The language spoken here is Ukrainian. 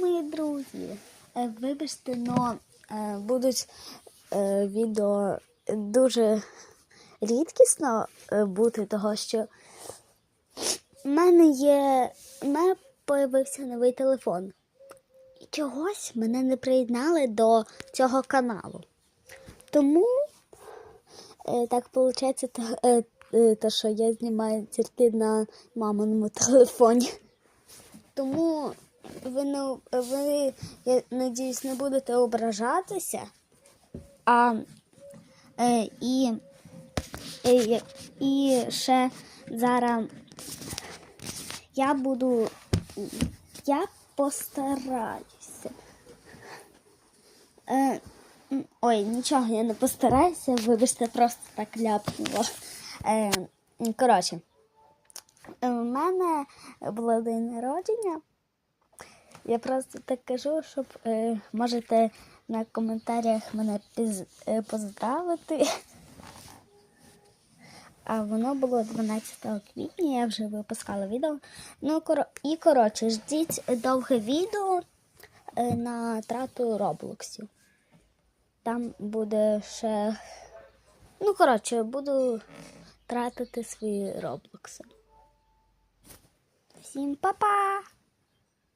мої друзі. Е, Вибачте, но е, будуть е, відео дуже рідкісно бути, того що в мене є. В мене появився новий телефон. І чогось мене не приєднали до цього каналу. Тому так виходить, то, то, що я знімаю тільки на маминому телефоні. Тому ви не ви, я надіюсь, не будете ображатися. А е, і, е, і ще зараз я буду. Я постараюся. Е, ой, нічого, я не постараюся, вибачте, просто так ляпнула. Е, коротше, у мене було день народження. Я просто так кажу, щоб е, можете на коментарях мене піз, е, поздравити. А воно було 12 квітня, я вже випускала відео. Ну, коро- і коротше, ждіть довге відео е, на трату Роблоксів. Там буде ще. Ну, коротше, буду тратити свої роблокси. Всім па-па!